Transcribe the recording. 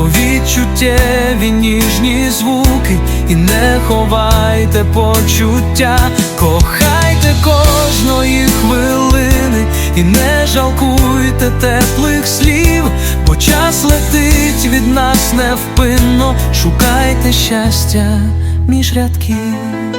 ловіть чуттєві ніжні звуки і не ховайте почуття, кохайте кожної хвилини і не жалкуйте теплих слів, бо час летить від нас невпинно, шукайте щастя між рядків.